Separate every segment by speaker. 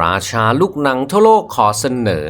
Speaker 1: ราชาลูกหนังทั่วโลกขอเสนอ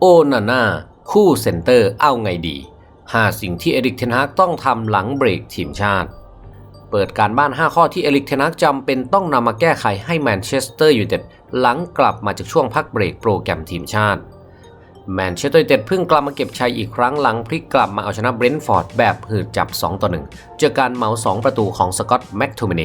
Speaker 1: โอนาน่าคู่เซนเตอร์เอาไงดี 5 สิ่งที่เอริกเทนฮากต้องทำหลังเบรกทีมชาติ เปิดการบ้าน 5 ข้อที่เอริกเทนฮากจำเป็นต้องนำมาแก้ไขให้แมนเชสเตอร์ยูไนเต็ดหลังกลับมาจากช่วงพักเบรกโปรแกรมทีมชาติแมนเชสเตอร์ยูไนเต็ดเพิ่งกลับมาเก็บชัยอีกครั้งหลังพลิกกลับมาเอาชนะเบรนท์ฟอร์ดแบบหืดจับ 2 ต่อ 1 เจอการเหมา 2 ประตูของสกอตต์แม็กโทมิเน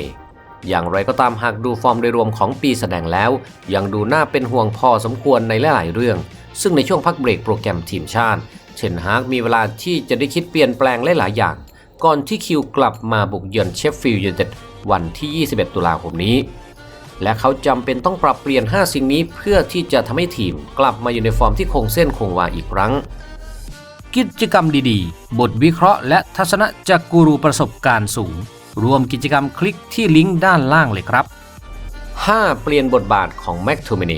Speaker 1: อย่างไรก็ตามหากดูฟอร์มโดยรวมของปีแสดงแล้ว ยังดูน่าเป็นห่วงพอสมควรในหลายๆเรื่อง ซึ่งในช่วงพักเบรกโปรแกรมทีมชาติ เชนฮากมีเวลาที่จะได้คิดเปลี่ยนแปลงหลายๆอย่าง ก่อนที่คิวกลับมาบุกเยือนเชฟฟิลด์ยูไนเต็ดวันที่ 21 ตุลาคมนี้ และเขาจำเป็นต้องปรับเปลี่ยน 5 สิ่งนี้เพื่อที่จะทำให้ทีมกลับมาอยู่ในฟอร์มที่คงเส้นคงวาอีกครั้ง กิจกรรมดีๆ บทวิเคราะห์และทัศนะจากกูรูประสบการณ์สูง รวมกิจกรรมคลิกที่ลิงก์ด้านล่างเลยครับ 5. เปลี่ยนบทบาทของแม็กโทมิเน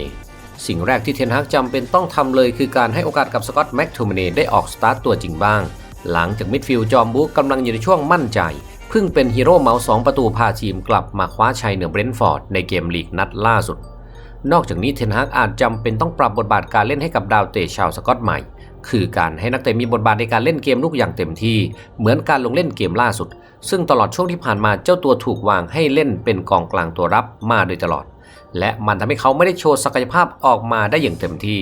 Speaker 1: สิ่งแรกที่เทนฮากจำเป็นต้องทำเลยคือการให้โอกาสกับสกอตแม็กโทมิเนได้ออกสตาร์ตตัวจริงบ้าง หลังจากมิดฟิลด์จอมบุกกำลังอยู่ในช่วงมั่นใจเพิ่งเป็นฮีโร่เมาส์สองประตูพาทีมกลับมาคว้าชัยเหนือเบรนท์ฟอร์ดในเกมลีกนัดล่าสุด นอกจากนี้เทนฮากอาจจำเป็นต้องปรับบทบาทการเล่นให้กับดาวเตะชาวสกอตใหม่ คือการให้นักเตะมีบทบาทในการเล่นเกมลุกอย่างเต็มที่ เหมือนการลงเล่นเกมล่าสุด ซึ่งตลอดช่วงที่ผ่านมาเจ้าตัวถูกวางให้เล่นเป็นกองกลางตัวรับมาโดยตลอด และมันทำให้เขาไม่ได้โชว์ศักยภาพออกมาได้อย่างเต็มที่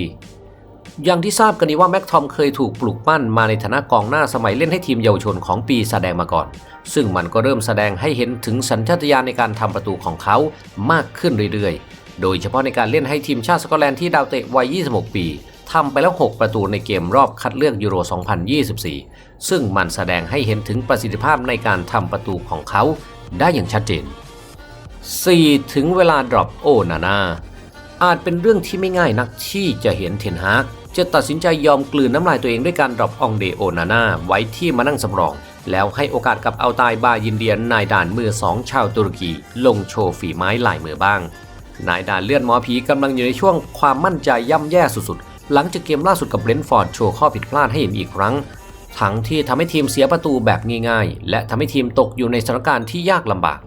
Speaker 1: อย่างที่ทราบกันดีว่าแม็กทอมเคยถูกปลุกปั้นมาในฐานะกองหน้าสมัยเล่นให้ทีมเยาวชนของปีแสดงมาก่อน ซึ่งมันก็เริ่มแสดงให้เห็นถึงสัญชาตญาณในการทำประตูของเขามากขึ้นเรื่อยๆ โดยเฉพาะในการเล่นให้ทีมชาติสกอตแลนด์ที่ดาวเตะวัย 26 ปี ทำไปแล้ว 6 ประตูในเกมรอบคัดเลือกยูโร 2024 ซึ่งมันแสดงให้เห็นถึงประสิทธิภาพในการทำประตูของเขาได้อย่างชัดเจน 4. ถึงเวลาดรอปโอนานาอาจเป็นเรื่องที่ไม่ง่ายนักที่จะเห็นเทนฮากจะตัดสินใจยอมกลืนน้ำลายตัวเองด้วยการดรอปองเดโอนานาไว้ที่มานั่งสำรอง แล้วให้โอกาสกับเอาตายบายินเดียนนายด่านมือสองชาวตุรกี ลงโชว์ฝีไม้ลายมือบ้าง นายด่านเลื่อนหมอผีกำลังอยู่ในช่วงความมั่นใจย่ำแย่สุด หลังจากเกมล่าสุดกับเบรนท์ฟอร์ดโชว์ข้อผิดพลาดให้เห็นอีกครั้ง ทั้งที่ทำให้ทีมเสียประตูแบบง่ายๆ และทำให้ทีมตกอยู่ในสถานการณ์ที่ยากลำบาก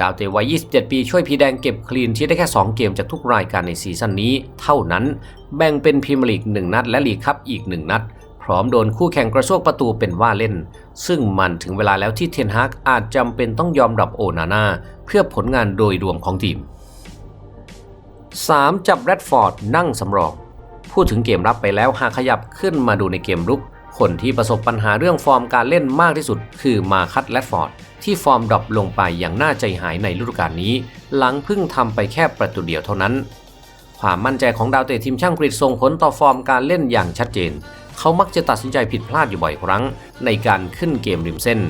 Speaker 1: ดาวเตะวัย 27 ปีช่วยพีแดงเก็บคลีนชีทได้แค่ 2 เกมจากทุกรายการในซีซั่นนี้ เท่านั้น แบ่งเป็นพรีเมียร์ลีก 1 นัด และลีกคัพอีก 1 นัด พร้อมโดนคู่แข่งกระซวกประตูเป็นว่าเล่น ซึ่งมันถึงเวลาแล้วที่เทนฮากอาจจำเป็นต้องยอมรับโอนาน่าเพื่อผลงานโดยรวมของทีม 3. จับแรดฟอร์ดนั่งสำรอง พูดถึงเกมรับไปแล้วหากขยับขึ้นมาดูในเกมรุก คนที่ประสบปัญหาเรื่องฟอร์มการเล่นมากที่สุด คือมาคัตแรดฟอร์ดที่ฟอร์มดรอปลงไปอย่างน่าใจหายในฤดูกาลนี้ หลังเพิ่งทำไปแค่ประตูเดียวเท่านั้น ความมั่นใจของดาวเตะทีมช่างกรีฑส่งผลต่อฟอร์มการเล่นอย่างชัดเจน เขามักจะตัดสินใจผิดพลาดอยู่บ่อยครั้ง ในการขึ้นเกมริมเส้น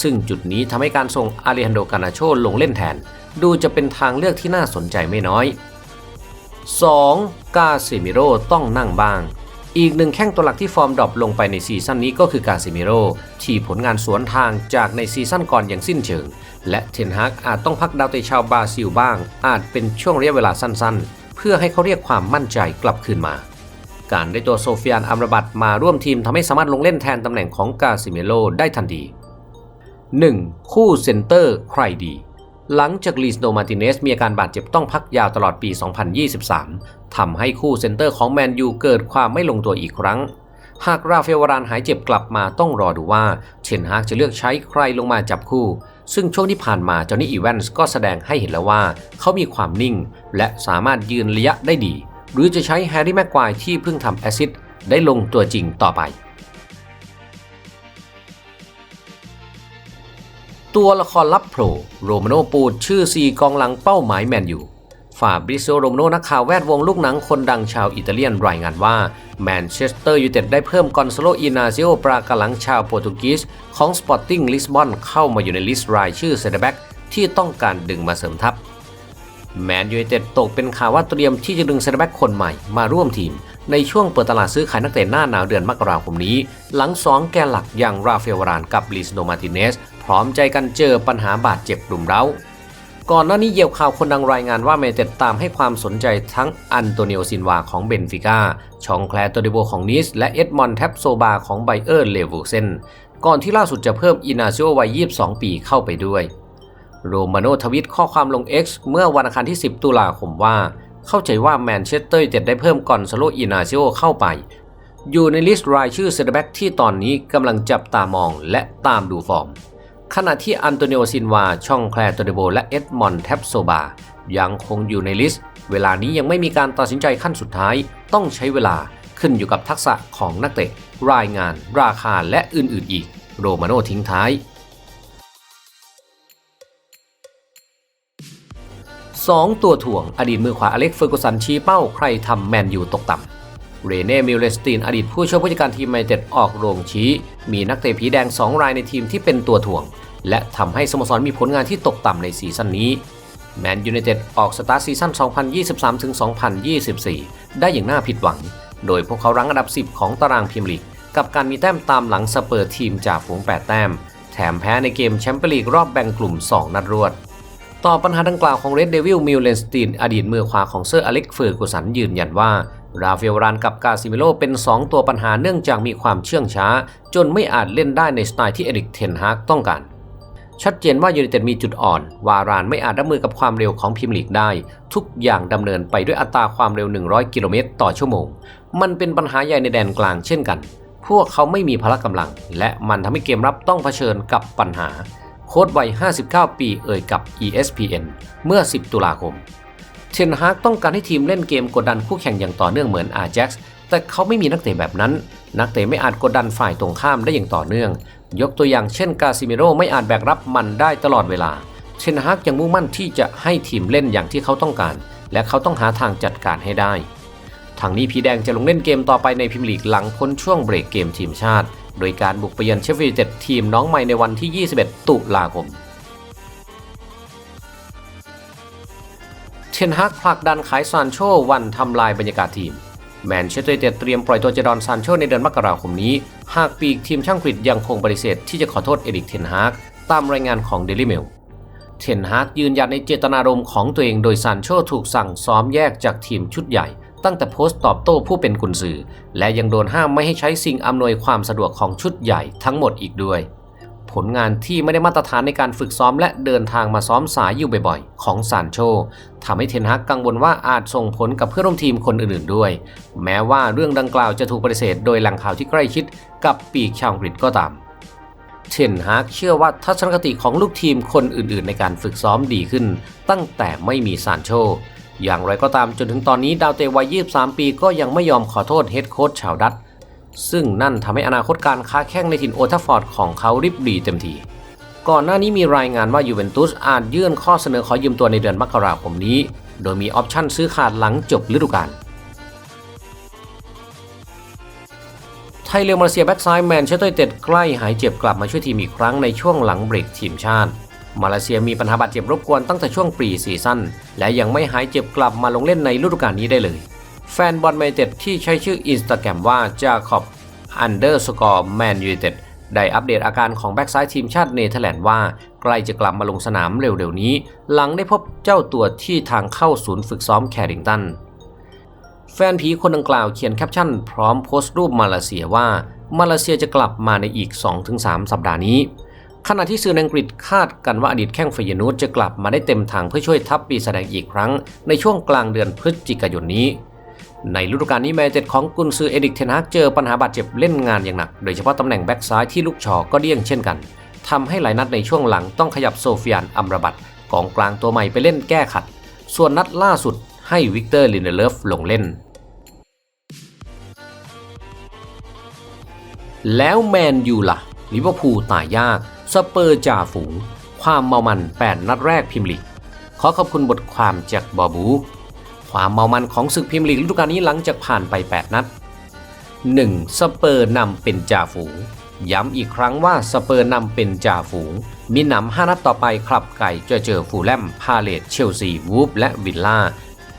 Speaker 1: ซึ่งจุดนี้ทำให้การส่งอาริฮันโดกานาโชลงเล่นแทน ดูจะเป็นทางเลือกที่น่าสนใจไม่น้อย 2. กาเซมิโร่ต้องนั่งบ้าง อีกหนึ่งแข้งตัวหลักที่ฟอร์มดรอปลงไปในซีซั่นนี้ก็คือกาเซมิโร่ที่ผลงานสวนทางจากในซีซั่นก่อนอย่างสิ้นเชิง และเทนฮากอาจต้องพักดาวเตะชาวบราซิลบ้าง อาจเป็นช่วงระยะเวลาสั้นๆ เพื่อให้เขาเรียกความมั่นใจกลับคืนมาการได้ตัวโซเฟียนอัมราบัตมาร่วมทีมทำให้สามารถลงเล่นแทนตำแหน่งของกาเซมิโร่ได้ทันที 1. คู่เซนเตอร์ใครดี หลังจากลีสโนมาติเนสมีอาการบาดเจ็บต้องพักยาวตลอดปี 2023 ทำให้คู่เซนเตอร์ของแมนยูเกิดความไม่ลงตัวอีกครั้ง หากราเฟลวารานหายเจ็บกลับมาต้องรอดูว่า เชนฮากจะเลือกใช้ใครลงมาจับคู่ ซึ่งช่วงที่ผ่านมาจอห์นนี่อีแวนส์ก็แสดงให้เห็นแล้วว่า เขามีความนิ่ง และสามารถยืนระยะได้ดี หรือจะใช้แฮร์รี่แม็กควายที่เพิ่งทำแอซิดได้ลงตัวจริงต่อไป ตัวละครลับโผล่โรมาโนปูดชื่อซีกองหลังเป้าหมายแมนยูฟาบริโซโรมาโนนักข่าวแวดวงลูกหนังคนดังชาวอิตาเลียนรายงานว่าแมนเชสเตอร์ยูไนเต็ดได้เพิ่มกอนซาโลอินาซิโอปรากาหลังชาวโปรตุเกสของสปอร์ติ้งลิสบอนเข้ามาอยู่ในลิสต์รายชื่อเซนเตอร์แบ็กที่ต้องการดึงมาเสริมทัพแมนยูไนเต็ดตกเป็นข่าวว่าเตรียมที่จะดึงเซนเตอร์แบ็กคนใหม่มาร่วมทีม ในช่วงเปิดตลาดซื้อขายนักเตะหน้าหนาวเดือนมกราคมนี้ หลังสองแกนหลักอย่างราเฟลวารานกับลิสโนมาติเนส พร้อมใจกันเจอปัญหาบาดเจ็บรุมเร้า ก่อนหน้านี้เยียวข่าวคนดังรายงานว่าแมนเต็ดตามให้ความสนใจทั้งอันโตนิโอซินวาของเบนฟิก้า ชองแคลโตดิโบของนิส และเอ็ดมอนแทปโซบาของไบเออร์เลวูเซน ก่อนที่ล่าสุดจะเพิ่มอินาซิโอวัย 22 ปีเข้าไปด้วย โรมาโนทวิตข้อความลง X เมื่อวันอังคารที่ 10 ตุลาคมว่า เข้าใจว่าแมนเชสเตอร์ยูไนเต็ดได้เพิ่มกอนซาโลอินาซิโอเข้าไปอยู่ในลิสต์รายชื่อเซนเตอร์แบ็กที่ตอนนี้กำลังจับตามองและตามดูฟอร์ม ขณะที่อันโตนิโอซินวา ช่องแคลโตเดโบ และเอ็ดมอนแทบโซบา ยังคงอยู่ในลิสต์ เวลานี้ยังไม่มีการตัดสินใจขั้นสุดท้าย ต้องใช้เวลาขึ้นอยู่กับทักษะของนักเตะ รายงาน ราคาและอื่นๆอีก โรมาโนทิ้งท้าย 2 ตัวถ่วงอดีตมือขวาอเล็กเฟอร์กูสันชี้เป้าใครทำแมนยูตกต่ำ เรเน่มิลเลสตีนอดีตผู้ช่วยผู้จัดการทีมไมเต็ดออกโรงชี้ มีนักเตะผีแดง 2 รายในทีมที่เป็นตัวถ่วง และทำให้สโมสรมีผลงานที่ตกต่ำในซีซั่นนี้แมนยูไนเต็ดออกสตาร์ทซีซั่น 2023-2024 ได้อย่างน่าผิดหวัง โดยพวกเขารั้งอันดับ 10 ของตารางพรีเมียร์ลีก กับการมีแต้มตามหลังสเปอร์ทีมจากฝูง 8 แต้ม แถมแพ้ในเกมแชมเปี้ยนลีกรอบแบ่งกลุ่ม 2 นัดรวด ต่อปัญหาดังกล่าวของเรดเดวิลมิลเลนสตีนอดีตมือขวาของเซอร์อเล็กเฟอร์กูสันยืนยันว่า ราเฟลรานกับกาซิมิโลเป็น 2 ตัวปัญหาเนื่องจากมีความเชื่องช้า จนไม่อาจเล่นได้ในสไตล์ที่เอริกเทนฮากต้องการ ชัดเจนว่ายูไนเต็ดมีจุดอ่อน วารานไม่อาจรับมือกับความเร็วของพรีเมียร์ลีกได้ ทุกอย่างดำเนินไปด้วยอัตราความเร็ว 100 กิโลเมตรต่อชั่วโมง มันเป็นปัญหาใหญ่ในแดนกลางเช่นกัน พวกเขาไม่มีพละกำลัง และมันทำให้เกมรับต้องเผชิญกับปัญหา โค้ดวัย 59 ปีเอ่ยกับ ESPN เมื่อ 10 ตุลาคม เทนฮากต้องการให้ทีมเล่นเกมกดดันคู่แข่งอย่างต่อเนื่องเหมือนอา j a x แต่เขาไม่มีนักเตะแบบนั้น นักเตะไม่อาจกดดันฝ่ายตรงข้ามได้อย่างต่อเนื่อง ยกตัวอย่างเช่นกาซิเมโรไม่อาจแบกรับมันได้ตลอดเวลา เทนฮากยังมุ่งมั่นที่จะให้ทีมเล่นอย่างที่เขาต้องการ และเขาต้องหาทางจัดการให้ได้ทางนี้พีแดงจะลงเล่นเกมต่อไปในพรีเมียร์ลีกหลังพ้นช่วงเบรกเกมทีมชาติ โดยการบุกไปเยือนเชฟฟิลด์เต็ดทีมน้องใหม่ในวันที่ 21 ตุลาคม ทนฮากผลักดันขายซานโชวันทำลายบรรยากาศทีม แมนเชสเตอร์เต็ดเตรียมปล่อยตัวเจดอนซานโชในเดือนมกราคมนี้ หากปีกทีมช่างกฤษยังคงปฏิเสธที่จะขอโทษเอริกเทนฮากตามรายงานของเดลิเมล เทนฮากยืนยันในเจตนารมณ์ของตัวเองโดยซานโชถูกสั่งซ้อมแยกจากทีมชุดใหญ่ ตั้งแต่โพสต์ตอบโต้ผู้เป็นกุนซือ และยังโดนห้ามไม่ให้ใช้สิ่งอำนวยความสะดวกของชุดใหญ่ทั้งหมดอีกด้วย ลงานที่ไม่ได้มาตรฐานในการฝึกซ้อม และเดินทางมาซ้อมสายอยู่บ่อยๆ ของซานโชทำให้เทนฮากกังวลว่าอาจส่งผลกับเพื่อนร่วมทีมคนอื่นๆด้วย แม้ว่าเรื่องดังกล่าวจะถูกปฏิเสธโดยแหล่งข่าวที่ใกล้ชิดกับปีกชาวอังกฤษก็ตามเทนฮากเชื่อว่าทัศนคติของลูกทีมคนอื่นๆ ในการฝึกซ้อมดีขึ้น ตั้งแต่ไม่มีซานโช อย่างไรก็ตามจนถึงตอนนี้ดาวเตะวัย 23 ปีก็ยังไม่ยอมขอโทษเฮดโค้ชชาวดัต ซึ่งนั่นทำให้อนาคตการค้าแข่งในถิ่นโอทัฟฟอร์ดของเขาริบรีเต็มที ก่อนหน้านี้มีรายงานว่ายูเวนตุสอาจยื่นข้อเสนอขอยืมตัวในเดือนมกราคมนี้ โดยมีออปชั่นซื้อขาดหลังจบฤดูกาลไทยเรือมาเลเซียแบ็กซ้ายแมนเชสเตอร์เต็ดใกล้หายเจ็บกลับมาช่วยทีมอีกครั้งในช่วงหลังเบรกทีมชาติ มาเลเซียมีปัญหาบาดเจ็บรบกวนตั้งแต่ช่วงปรีซีซั่นและยังไม่หายเจ็บกลับมาลงเล่นในฤดูกาลนี้ได้เลย แฟนบอลแมนยูเต็ดที่ใช้ชื่ออินสตาแกรมว่าจาคอบอันเดอร์สกอร์แมนยูเต็ดได้อัปเดตอาการของแบ็กซ้ายทีมชาติเนเธอร์แลนด์ว่า ใกล้จะกลับมาลงสนามเร็วๆนี้ หลังได้พบเจ้าตัวที่ทางเข้าศูนย์ฝึกซ้อมแคริงตัน แฟนผีคนดังกล่าวเขียนแคปชั่น พร้อมโพสต์รูปมาเลเซียว่า มาเลเซียจะกลับมาในอีก 2-3 สัปดาห์นี้ขณะที่สื่ออังกฤษคาดกันว่าอดีตแข้งเฟยนูสจะกลับมาได้เต็มทางเพื่อช่วยทัพปีแสดงอีกครั้ง ในช่วงกลางเดือนพฤศจิกายนนี้ ในฤดูกาลนี้แมนเจ็ดของกุนซือเอดิกเทนฮากเจอปัญหาบาดเจ็บเล่นงานอย่างหนัก โดยเฉพาะตำแหน่งแบ็กซ้ายที่ลูกชอก็เดี่ยงเช่นกันทำให้หลายนัดในช่วงหลังต้องขยับโซเฟียนอัมรบัตกองกลางตัวใหม่ไปเล่นแก้ขัด ส่วนนัดล่าสุดให้วิกเตอร์ลินเดเลฟลงเล่น แล้วแมนยูล่ะลิเวอร์พูลตายยาก สเปอร์จ่าฝูง ความเมามัน 8 นัดแรกพิมลีกขอขอบคุณบทความจากบอบู ความเมามันของศึกพิมพ์ลีกฤดูกาลนี้หลังจากผ่านไป 8 นัด 1. สเปอร์นำเป็นจ่าฝูง ย้ำอีกครั้งว่าสเปอร์นำเป็นจ่าฝูง มีหนำ 5 นัดต่อไปคลับไก่จะเจอฟูลแลม พาเลตเชลซี วูฟและวิลล่า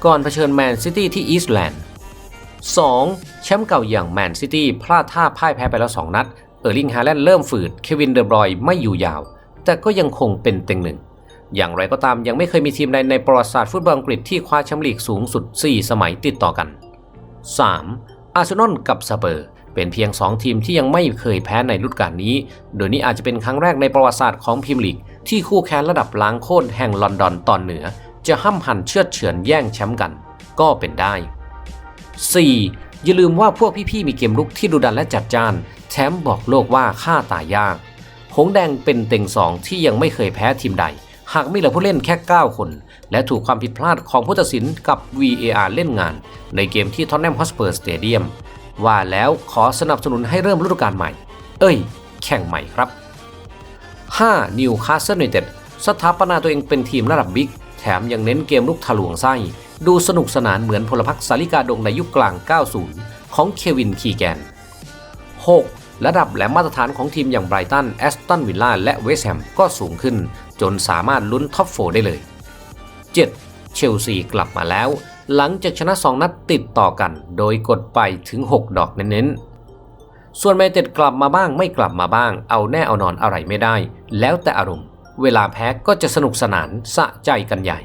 Speaker 1: ก่อนเผชิญแมนซิตี้ที่อีสต์แลนด์ 2. แชมป์เก่าอย่างแมนซิตี้พลาดท่าพ่ายแพ้ไปแล้ว 2 นัด เออร์ลิงฮาแลนด์เริ่มฝืด เควินเดอบรอยไม่อยู่ยาว แต่ก็ยังคงเป็นเต็งหนึ่ง อย่างไรก็ตามยังไม่เคยมีทีมใดในประวัติศาสตร์ฟุตบอลอังกฤษที่คว้าแชมป์ลีกสูงสุด 4 สมัยติดต่อกัน 3. อาร์เซนอลกับสเปอร์ เป็นเพียง 2 ทีมที่ยังไม่เคยแพ้ในฤดูกาลนี้ โดยนี้อาจจะเป็นครั้งแรกในประวัติศาสตร์ของพรีเมียร์ลีก ที่คู่แข่งระดับล้างโค่นแห่งลอนดอนตอนเหนือ จะห้ำหันเชือดเฉือนแย่งแชมป์กัน ก็เป็นได้ 4. อย่าลืมว่าพวกพี่ๆมีเกมรุกที่ดุดันและจัดจ้านแถมป์บอกโลกว่าฆ่าตายยาก หงแดงเป็นเต็งสองที่ยังไม่เคยแพ้ทีมใด หากไม่เหลือผู้เล่นแค่ 9 คน และถูกความผิดพลาดของผู้ตัดสินกับ VAR เล่นงาน ในเกมที่ท็อตแนมฮอสเปอร์สเตเดียมว่าแล้วขอสนับสนุนให้เริ่มฤดูกาลใหม่ เอ้ย แข่งใหม่ครับ 5. นิวคาสเซิลยูไนเต็ดสถาปนาตัวเองเป็นทีมระดับบิ๊ก แถมยังเน้นเกมลุกทะลวงไส้ ดูสนุกสนานเหมือนพลพรรคสาลิกาดงในยุคกลาง 90 ของเควินคีแกน 6. ระดับและมาตรฐานของทีมอย่างไบรตัน แอสตันวิลล่า และเวสต์แฮมก็สูงขึ้น จนสามารถลุ้นท็อปโฟได้เลย 7. เชลซีกลับมาแล้ว หลังจากชนะ 2 นัดติดต่อกัน โดยกดไปถึง 6 ดอกเน้นๆ ส่วนแมนเต็ดกลับมาบ้างไม่กลับมาบ้าง เอาแน่เอานอนอะไรไม่ได้ แล้วแต่อารมณ์ เวลาแพ้ก็จะสนุกสนานสะใจกันใหญ่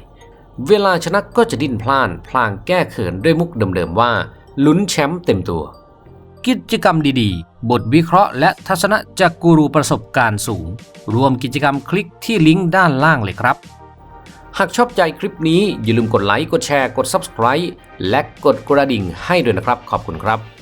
Speaker 1: เวลาชนะก็จะดิ้นพล่าน พลางแก้เขินด้วยมุกเดิมๆว่าลุ้นแชมป์เต็มตัว กิจกรรมดีๆ บทวิเคราะห์และทัศนะจากกูรูประสบการณ์สูง รวมกิจกรรมคลิกที่ลิงก์ด้านล่างเลยครับ หากชอบใจคลิปนี้อย่าลืมกดไลค์ กดแชร์ กด Subscribe และกดกระดิ่งให้ด้วยนะครับ ขอบคุณครับ